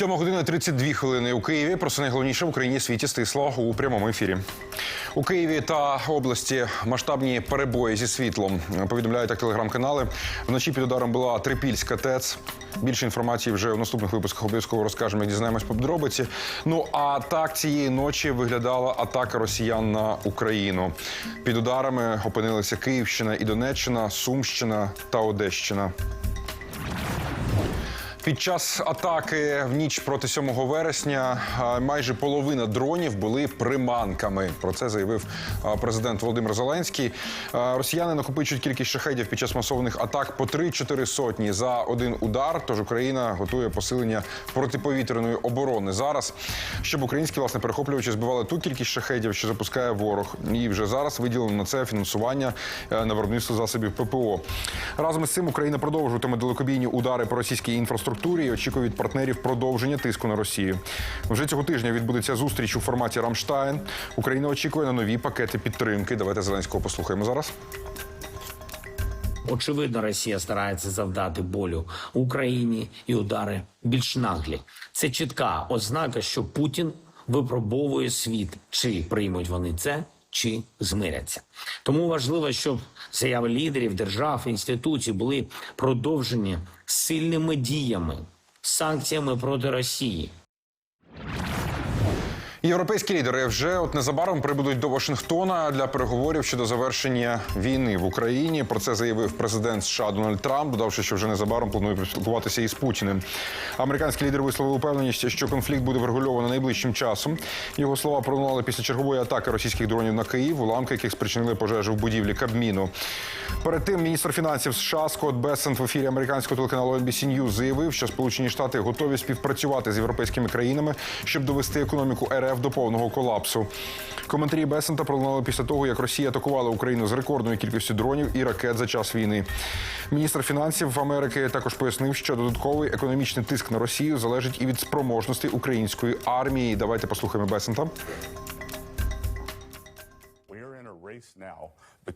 Сьома година 32 хвилини у Києві. Про це найголовніше в Україні світі стисло у прямому ефірі. У Києві та області масштабні перебої зі світлом. Повідомляють так телеграм-канали. Вночі під ударом була Трипільська ТЕЦ. Більше інформації вже у наступних випусках обов'язково розкажемо, як дізнаємось подробиці. Ну а так цієї ночі виглядала атака росіян на Україну. Під ударами опинилися Київщина і Донеччина, Сумщина та Одещина. Під час атаки в ніч проти 7 вересня майже половина дронів були приманками. Про це заявив президент Володимир Зеленський. Росіяни накопичують кількість шахедів під час масованих атак по 3-4 сотні за один удар. Тож Україна готує посилення протиповітряної оборони зараз, щоб українські власне перехоплювачі збивали ту кількість шахедів, що запускає ворог. І вже зараз виділено на це фінансування е, на виробництво засобів ППО. Разом із цим Україна продовжуватиме далекобійні удари по російській інфраструктурі і очікує від партнерів продовження тиску на Росію. Вже цього тижня відбудеться зустріч у форматі Рамштайн. Україна очікує на нові пакети підтримки. Давайте Зеленського послухаємо зараз. Очевидно, Росія старається завдати болю Україні і удари більш наглі. Це чітка ознака, що Путін випробовує світ, чи приймуть вони це, чи змиряться. Тому важливо, щоб заяви лідерів держав інституцій були продовжені сильними діями, санкціями проти Росії. Європейські лідери вже от незабаром прибудуть до Вашингтона для переговорів щодо завершення війни в Україні. Про це заявив президент США Дональд Трамп, додавши, що вже незабаром планує поспілкуватися із Путіним. Американський лідер висловив упевненість, що конфлікт буде врегульовано найближчим часом. Його слова пролунали після чергової атаки російських дронів на Київ, уламки яких спричинили пожежу в будівлі Кабміну. Перед тим міністр фінансів США Скотт Бессент в ефірі американського телеканалу NBC News заявив, що Сполучені Штати готові співпрацювати з європейськими країнами, щоб довести економіку РФ до повного колапсу. Коментарі Бесента пролунали після того, як Росія атакувала Україну з рекордною кількістю дронів і ракет за час війни. Міністр фінансів Америки також пояснив, що додатковий економічний тиск на Росію залежить і від спроможності української армії. Давайте послухаємо Бесента.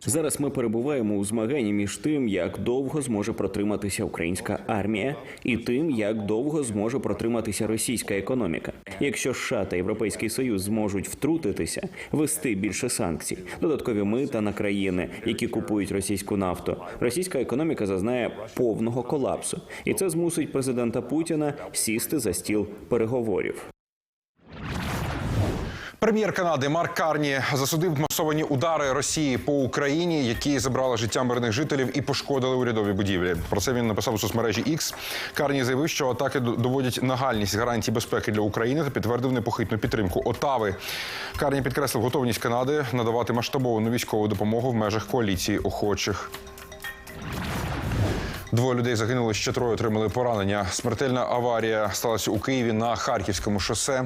Зараз ми перебуваємо у змаганні між тим, як довго зможе протриматися українська армія, і тим, як довго зможе протриматися російська економіка. Якщо США та Європейський Союз зможуть втрутитися, вести більше санкцій, додаткові мита на країни, які купують російську нафту, російська економіка зазнає повного колапсу, і це змусить президента Путіна сісти за стіл переговорів. Прем'єр Канади Марк Карні засудив масовані удари Росії по Україні, які забрали життя мирних жителів і пошкодили урядові будівлі. Про це він написав у соцмережі X. Карні заявив, що атаки доводять нагальність гарантій безпеки для України та підтвердив непохитну підтримку Отави. Карні підкреслив готовність Канади надавати масштабовану військову допомогу в межах коаліції охочих. Двоє людей загинули, ще троє отримали поранення. Смертельна аварія сталася у Києві на Харківському шосе.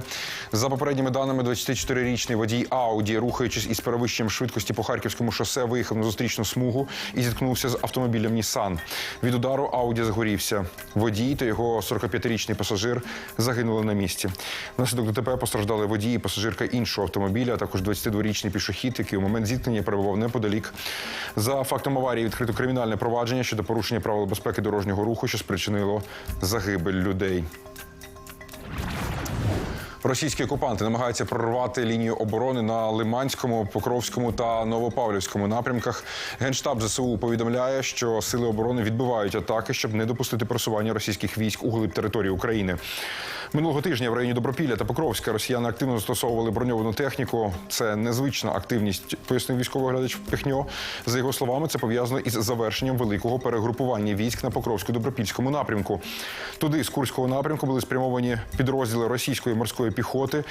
За попередніми даними, 24-річний водій Ауді, рухаючись із перевищенням швидкості по Харківському шосе, виїхав на зустрічну смугу і зіткнувся з автомобілем Нісан. Від удару Ауді загорівся. Водій та його 45-річний пасажир загинули на місці. Внаслідок ДТП постраждали водій і пасажирка іншого автомобіля, а також 22-річний пішохід, який у момент зіткнення перебував неподалік. За фактом аварії відкрито кримінальне провадження щодо порушення правил безпеки дорожнього руху, що спричинило загибель людей. Російські окупанти намагаються прорвати лінію оборони на Лиманському, Покровському та Новопавлівському напрямках. Генштаб ЗСУ повідомляє, що сили оборони відбивають атаки, щоб не допустити просування російських військ у глиб території України. Минулого тижня в районі Добропілля та Покровська росіяни активно застосовували броньовану техніку. Це незвична активність, пояснив військовий глядач Пихньо. За його словами, це пов'язано із завершенням великого перегрупування військ на Покровсько-Добропільському напрямку. Туди з Курського напрямку були спрямовані підрозділи російської морської піхоти.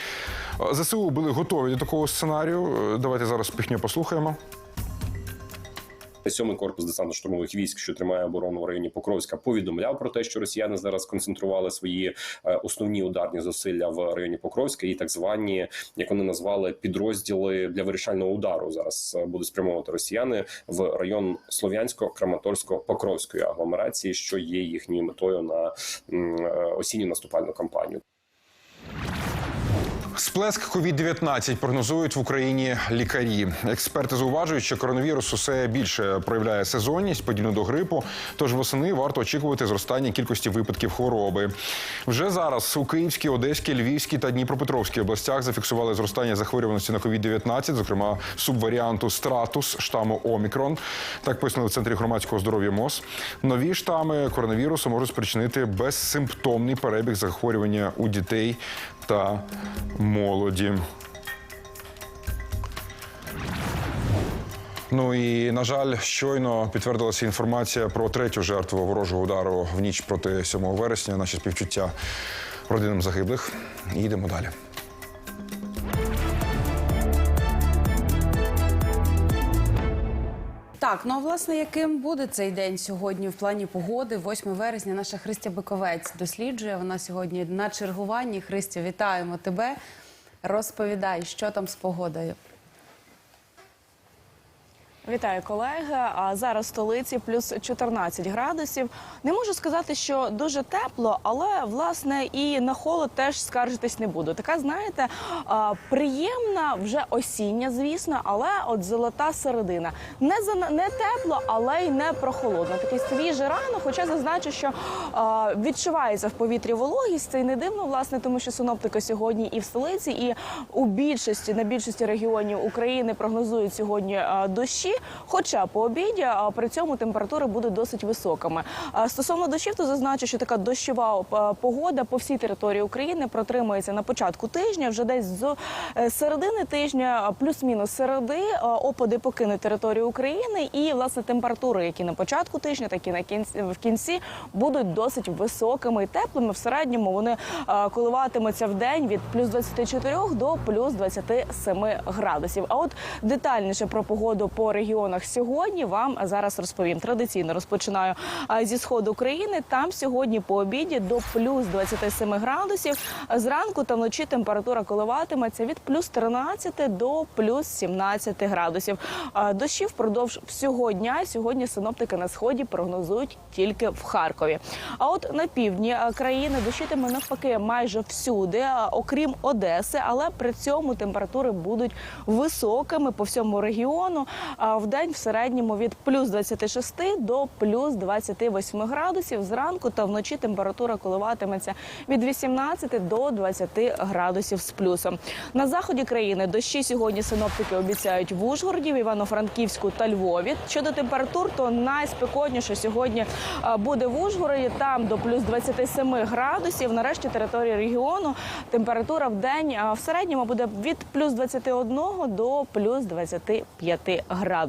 ЗСУ були готові до такого сценарію. Давайте зараз Пихньо послухаємо. Сьомий корпус десантно-штурмових військ, що тримає оборону в районі Покровська, повідомляв про те, що росіяни зараз концентрували свої е, основні ударні зусилля в районі Покровська і так звані, як вони назвали, підрозділи для вирішального удару. Зараз е, будуть спрямовувати росіяни в район Слов'янсько-Краматорсько-Покровської агломерації, що є їхньою метою на е, осінню наступальну кампанію. Сплеск COVID-19 прогнозують в Україні лікарі. Експерти зауважують, що коронавірус усе більше проявляє сезонність, подібно до грипу. Тож восени варто очікувати зростання кількості випадків хвороби. Вже зараз у Київській, Одеській, Львівській та Дніпропетровській областях зафіксували зростання захворюваності на COVID-19, зокрема субваріанту стратус штаму Омікрон. Так пояснили в центрі громадського здоров'я МОЗ. Нові штами коронавірусу можуть спричинити безсимптомний перебіг захворювання у дітей та молоді. Ну і на жаль, щойно підтвердилася інформація про третю жертву ворожого удару в ніч проти 7 вересня. Наші співчуття родинам загиблих. І Їдемо далі. Так, ну а власне, яким буде цей день сьогодні в плані погоди? 8 вересня наша Христя Биковець досліджує. Вона сьогодні на чергуванні. Христя, вітаємо тебе. Розповідай, що там з погодою. Вітаю колеги. А зараз в столиці плюс 14 градусів. Не можу сказати, що дуже тепло, але власне і на холод теж скаржитись не буду. Така, знаєте, приємна вже осіння, звісно, але от золота середина. Не за не тепло, але й не прохолодно. Такий свіжий ранок, хоча зазначу, що відчувається в повітрі вологість. Це й не дивно, власне, тому що синоптики сьогодні і в столиці, і у більшості на більшості регіонів України прогнозують сьогодні дощі. Хоча по обіді при цьому температури будуть досить високими. Стосовно дощів, то зазначу, що така дощова погода по всій території України протримується на початку тижня. Вже десь з е, середини тижня, плюс-мінус середи, опади покинуть територію України, і власне температури, які на початку тижня, так і на кінці в кінці, будуть досить високими і теплими. В середньому вони коливатимуться в день від плюс 24 до плюс 27 градусів. А от детальніше про погоду по регіонах сьогодні вам зараз розповім. Традиційно розпочинаю зі сходу України. Там сьогодні по обіді до плюс 27 градусів. Зранку та вночі температура коливатиметься від плюс 13 до плюс 17 градусів. Дощі впродовж всього дня. Сьогодні синоптики на сході прогнозують тільки в Харкові. А от на півдні країни дощитиме навпаки майже всюди, окрім Одеси, але при цьому температури будуть високими по всьому регіону. А в день в середньому від плюс 26 до плюс 28 градусів. Зранку та вночі температура коливатиметься від 18 до 20 градусів з плюсом. На заході країни дощі сьогодні синоптики обіцяють в Ужгороді, в Івано-Франківську та Львові. Щодо температур, то найспекотніше сьогодні буде в Ужгороді. Там до плюс 27 градусів. Нарешті території регіону температура в день в середньому буде від плюс 21 до плюс 25 градусів.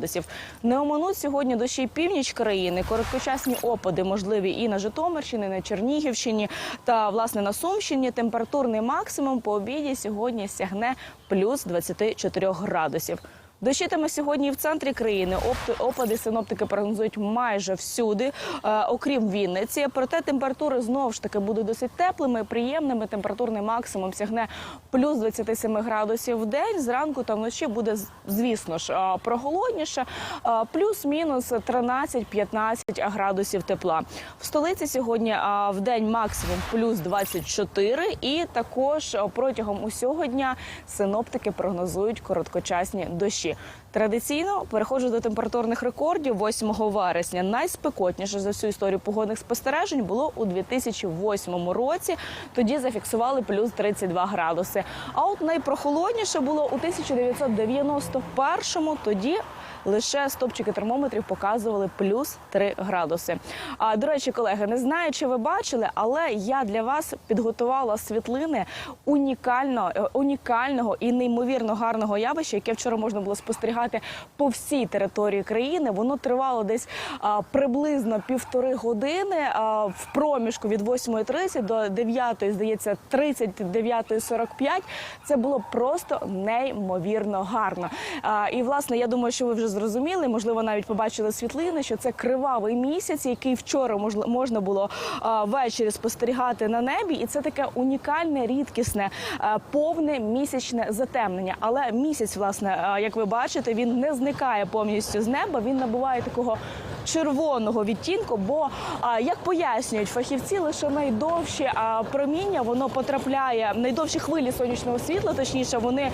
Не оминуть сьогодні дощі північ країни. Короткочасні опади можливі і на Житомирщині, на Чернігівщині та власне на Сумщині. Температурний максимум по обіді сьогодні сягне плюс 24 градусів. Дощитиме сьогодні в центрі країни. Опади синоптики прогнозують майже всюди, е, окрім Вінниці. Проте температури знову ж таки будуть досить теплими, приємними. Температурний максимум сягне плюс 27 градусів в день. Зранку та вночі буде звісно ж е, проголодніше, е, плюс-мінус 13-15 градусів тепла. В столиці сьогодні в день максимум плюс 24 і також протягом усього дня синоптики прогнозують короткочасні дощі. Традиційно переходжу до температурних рекордів 8 вересня. Найспекотніше за всю історію погодних спостережень було у 2008 році. Тоді зафіксували плюс 32 градуси. А от найпрохолодніше було у 1991-му. Тоді лише стопчики термометрів показували плюс 3 градуси. А до речі, колеги, не знаю, чи ви бачили, але я для вас підготувала світлини унікально, е, унікального і неймовірно гарного явища, яке вчора можна було спостерігати по всій території країни. Воно тривало десь а, приблизно півтори години а, в проміжку від 8.30 до 9, здається, 39.45. Це було просто неймовірно гарно. А, і власне, я думаю, що ви вже зрозуміли, можливо, навіть побачили світлини, що це кривавий місяць, який вчора можна було ввечері спостерігати на небі, і це таке унікальне, рідкісне, повне місячне затемнення. Але місяць, власне, як ви бачите, він не зникає повністю з неба. Він набуває такого червоного відтінку. Бо як пояснюють фахівці, лише найдовші проміння воно потрапляє найдовші хвилі сонячного світла, точніше, вони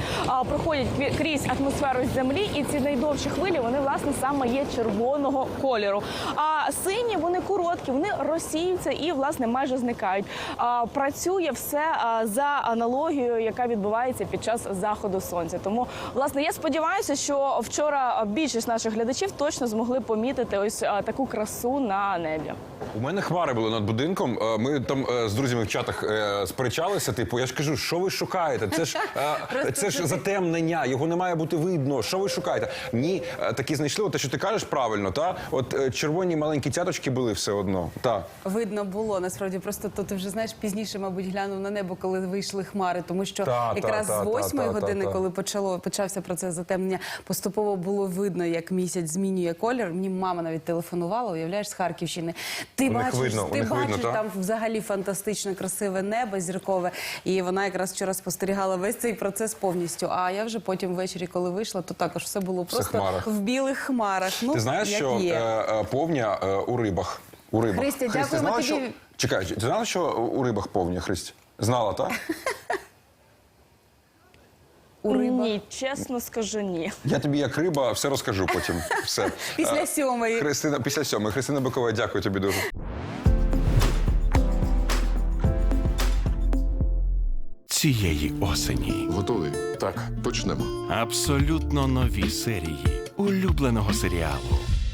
проходять крізь атмосферу землі, і ці найдовші хвилі вони власне саме є червоного кольору. А сині вони короткі, вони розсіються і власне майже зникають. А, працює все за аналогією, яка відбувається під час заходу сонця. Тому власне я сподіваюся, що вчора більшість наших глядачів точно змогли помітити ось таку красу на небі. У мене хмари були над будинком. Ми там е, з друзями в чатах е, сперечалися. Типу, я ж кажу, що ви шукаєте? Це ж це ж затемнення, його не має бути видно. Що ви шукаєте? Ні, е, такі знайшли. Те, що ти кажеш правильно, та от червоні маленькі цяточки були все одно. Та Видно було насправді. Просто то ти вже знаєш пізніше, мабуть, глянув на небо, коли вийшли хмари, тому що Та, та, якраз та, з та, восьмої та, та, години, та. коли почало почався процес затемнення, поступово було видно, як місяць змінює колір. Мені мама навіть телефонувала, уявляєш, з Харківщини. Ти У бачиш, видно, ти бачиш видно, та? там взагалі фантастично красиве небо зіркове. І вона якраз вчора спостерігала весь цей процес повністю. А я вже потім ввечері, коли вийшла, то також все було просто в білих хмарах. Ну ти знаєш, що є. е, е, повня у рибах. У рибах. Христя, Христя, дякуємо знала, тобі. Що... Чекай, ти знала, що у рибах повня, Христя? Знала, так? У рибах. Ні, чесно скажу, ні. Я тобі як риба все розкажу потім. Все. Після Е, сьомої. Христина, після сьомої. Христина Бикова, дякую тобі дуже. цієї осені. Готовий? Так, почнемо. Абсолютно нові серії улюбленого серіалу